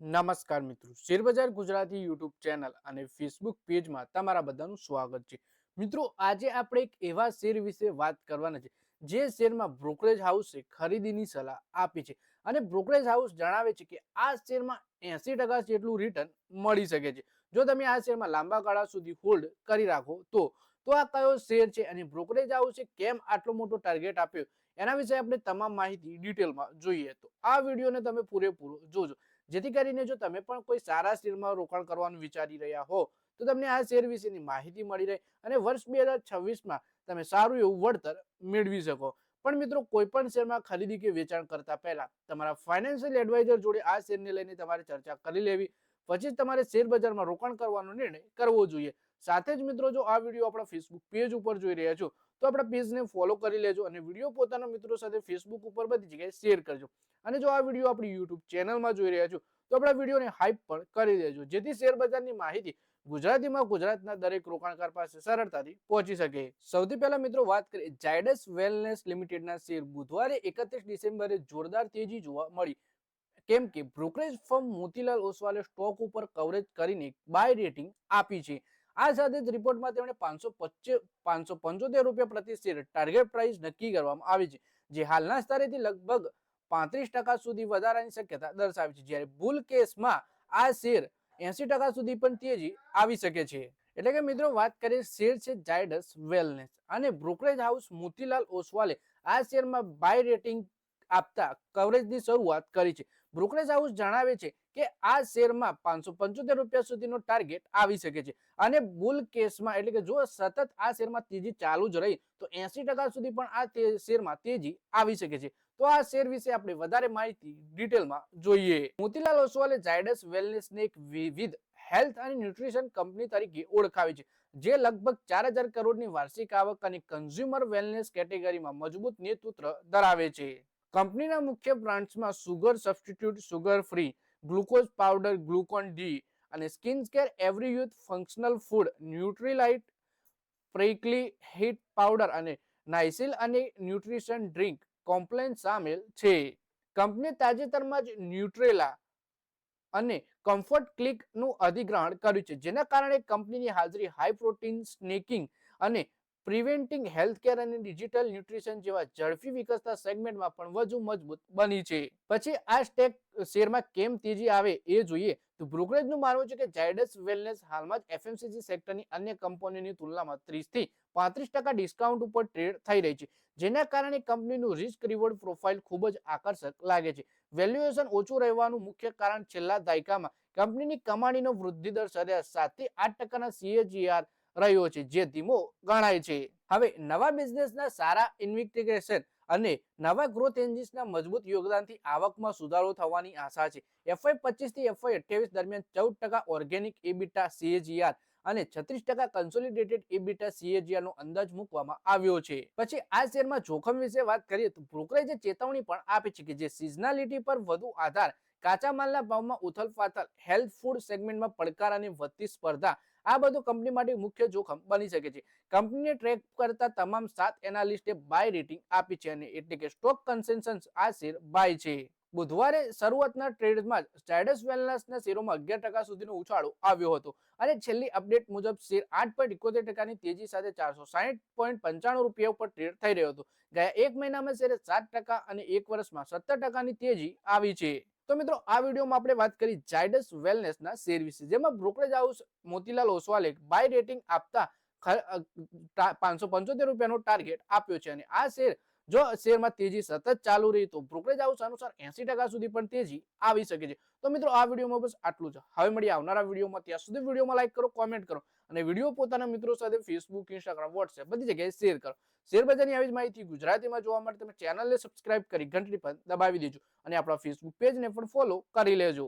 નમસ્કાર મિત્રો. શેરબજાર ગુજરાતી યુટ્યુબ ચેનલ અને ફેસબુક પેજમાં તમારા બધાનું સ્વાગત છે. મિત્રો, આજે આપણે એક એવા શેર વિશે વાત કરવાના છે, જે શેરમાં બ્રોકરેજ હાઉસે ખરીદીની સલાહ આપી છે અને બ્રોકરેજ હાઉસ જણાવે છે કે આ શેરમાં એસી ટકા જેટલું રિટર્ન મળી શકે છે. જો તમે આ શેરમાં લાંબા ગાળા સુધી હોલ્ડ કરી રાખો તો તો આ કયો શેર છે અને બ્રોકરેજ હાઉસે કેમ આટલો મોટો ટાર્ગેટ આપ્યો એના વિશે આપણે તમામ માહિતી ડિટેલમાં જોઈએ. તો આ વિડીયોને તમે પૂરેપૂરો જોજો. જેથી કરીને જો તમે પણ કોઈ સારા શેરમાં રોકાણ કરવાનું વિચારી રહ્યા હો, તો તમને આ શેર વિશેની માહિતી મળી રહે અને વર્ષ બે હજાર છવ્વીસમાં તમે સારું એવું વળતર મેળવી શકો. પણ મિત્રો, કોઈ પણ શેરમાં ખરીદી કે વેચાણ કરતા પહેલા તમારા ફાઇનાન્શિયલ એડવાઇઝર જોડે આ શેરને લઈને તમારે ચર્ચા કરી લેવી. પછી જ તમારે શેર બજારમાં રોકાણ કરવાનો નિર્ણય કરવો જોઈએ. સાથે જ મિત્રો જો આ વીડિયો આપણા ફેસબુક પેજ ઉપર જોઈ રહ્યા છો, તો આપણા પેજને ફોલો કરી લેજો અને વીડિયો પોતાના મિત્રો સાથે ફેસબુક ઉપર બધી જગ્યાએ શેર કરજો. અને જો આ વીડિયો આપણી યુટ્યુબ ચેનલમાં જોઈ રહ્યા છો, તો આપણા વિડીયોને હાઈપ પણ કરી દેજો, જેથી શેર બજારની માહિતી ગુજરાતીમાં ગુજરાતના દરેક રોકાણકાર પાસે સરળતાથી પહોંચી શકે. સૌથી પહેલા મિત્રો વાત કરીએ જાયડસ વેલનેસ લિમિટેડના શેર. બુધવારે એકત્રીસ ડિસેમ્બરે જોરદાર તેજી જોવા મળી. કેમ કે બ્રોકરેજ ફર્મ મોતીલાલ ઓસવાલે સ્ટોક ઉપર કવરેજ કરીને બાય રેટિંગ આપી છે. આ સાથે જ રિપોર્ટમાં તેમણે પાંચસો પાંચસો પંચોતેર રૂપિયા પ્રતિ શેર ટાર્ગેટ પ્રાઇસ નક્કી કરવામાં આવી છે, જે હાલના સ્તરેથી લગભગ પાંત્રીસ ટકા સુધી વધારાની શક્યતા દર્શાવે છે, જ્યારે બુલ કેસમાં આ શેર એસી ટકા સુધી પણ તેજી આવી શકે છે. એટલે કે મિત્રો વાત કરીએ શેર છે જાયડસ વેલનેસ અને બ્રોકરેજ હાઉસ મોતીલાલ ઓસવાલે આ શેરમાં બાય રેટિંગ આપતા કવરેજની શરૂઆત કરી છે. બ્રોકરેજ હાઉસ જણાવે છે કે આ શેરમાં પાંચસો પંચોતેર રૂપિયા સુધીનો ટાર્ગેટ આવી શકે છે. અને બુલ કેસમાં એટલે કે જો સતત આ શેરમાં તેજી ચાલુ જ રહી, તો એસી સુધી પણ આ શેરમાં તેજી આવી શકે છે. તો આ શેર વિશે આપણે વધારે માહિતી ડિટેલમાં જોઈએ. મોતીલાલ ઓસવાલે ઝાયડસ વેલનેસને એક વિવિધ હેલ્થ અને ન્યુટ્રિશન કંપની તરીકે ઓળખાવી છે, જે લગભગ ચાર હજાર કરોડની વાર્ષિક આવક અને કન્ઝ્યુમર વેલનેસ કેટેગરીમાં મજબૂત નેતૃત્વ ધરાવે છે. કંપનીના મુખ્ય બ્રાન્ડ્સમાં sugar substitute, sugar free, glucose powder, glucon D અને skin care Everyuth functional food, Nutralite, prickly, heat powder અને નાઇસિલ અને ન્યુટ્રિશન ડ્રિંક કોમ્પ્લેન સામેલ છે. કંપની તાજેતરમાં જ ન્યુટ્રેલા અને કમ્ફર્ટ ક્લિકનું અધિગ્રહણ કર્યું છે, જેના કારણે કંપનીની હાજરી હાઈ પ્રોટીન સ્નેકિંગ અને પ્રિવેન્ટિંગ હેલ્થકેર અને ડિજિટલ ન્યુટ્રિશન જેવા ઝડપી વિકસતા સેગમેન્ટમાં પણ વધુ મજબૂત બની છે. પછી આ સ્ટેક શેરમાં કેમ તેજી આવે એ જોઈએ તો બ્રોકરેજનું માનવું છે કે ઝાયડસ વેલનેસ હાલમાં જ એફએમસીજી સેક્ટરની અન્ય કંપનીની તુલનામાં ત્રીસથી પાંત્રીસ ટકા ડિસ્કાઉન્ટ ઉપર ટ્રેડ થઈ રહી છે, જેના કારણે કંપનીનું રિસ્ક રિવોર્ડ પ્રોફાઇલ ખૂબ જ આકર્ષક લાગે છે. વેલ્યુએશન ઓછું રહેવાનું મુખ્ય કારણ છેલ્લા દાયકામાં કંપનીની કમાણીનો વૃદ્ધિ દર સરેરાશ સાતથી આઠ ટકાના સીએજીઆર રહ્યો છે. જે ધીમો ગણાય છે. હવે નવા બિઝનેસના સારા ઇન્વિસ્ટિગેશન અને નવા ગ્રોથ એન્જિન્સના મજબૂત યોગદાનથી આવકમાં સુધારો થવાની આશા છે. એફઆઈ પચીસથી એફઆઈ અઠ્યાવીસ દરમિયાન ચૌદ ટકા ઓર્ગેનિક એબીટા સીએજીઆર અને છત્રીસ ટકા કન્સોલિડેટેડ એબીટા સીએજીઆર નો અંદાજ મૂકવામાં આવ્યો છે. પછી આ શેરમાં જોખમ વિશે વાત કરીએ તો બ્રોકરેજે ચેતવણી પણ આપી છે કે જે સિઝનાલિટી પર વધુ આધાર કાચા માલના ભાવમાં ઉથલપાથલ હેલ્થ ફૂડ સેગમેન્ટમાં પડકાર અને વધતી સ્પર્ધા આ બધું કંપની માટે મુખ્ય જોખમ બની શકે છે. કંપનીને ટ્રેક કરતા તમામ સાત એનાલિસ્ટે બાય રેટિંગ આપી છે અને એટલે કે સ્ટોક કન્સેન્સન્સ આ શેર બાય છે. બુધવારે શરૂઆતના ટ્રેડમાં સ્ટાઇડસ વેલનેસના શેરોમાં અગિયાર ટકા સુધીનો ઉછાળો આવ્યો હતો અને છેલ્લી અપડેટ મુજબ શેર આઠ પોઈન્ટ એકોતેર ટકાની તેજી સાથે ચારસો સાહીઠ પોઈન્ટ પંચાણું રૂપિયા ઉપર ટ્રેડ થઈ રહ્યો હતો. ગયા એક મહિનામાં શેરે સાત ટકા અને એક વર્ષમાં સત્તર ટકાની તેજી આવી છે. તો મિત્રો, આ વિડીયોમાં આપણે વાત કરી જાયડસ વેલનેસના શેર વિશે. જેમાં બ્રોકરેજ હાઉસ મોતીલાલ ઓસવાલે બાય રેટિંગ આપતા પાંચસો પંચોતેર રૂપિયાનો ટાર્ગેટ આપ્યો છે. અને આ શેર જો શેરમાં તેજી સતત ચાલુ રહી તો બ્રોકરેજ હાઉસ અનુસાર એસી ટકા સુધી પણ તેજી આવી શકે છે. તો મિત્રો, આ વિડીયોમાં બસ આટલું જ. હવે મળી આવનારા વિડીયોમાં. ત્યાં સુધી વિડીયોમાં લાઈક કરો, કોમેન્ટ કરો. અને વીડિયો પોતાના મિત્રો સાથે ફેસબુક ઇન્સ્ટાગ્રામ વોટ્સએપ બધી જગ્યાએ શેર કરો. શેર બજારની આવી જ માહિતી ગુજરાતીમાં જોવા માટે તમે ચેનલને સબસ્ક્રાઇબ કરી ઘંટડી પર દબાવી દેજો અને આપણા ફેસબુક પેજને પણ ફોલો કરી લેજો.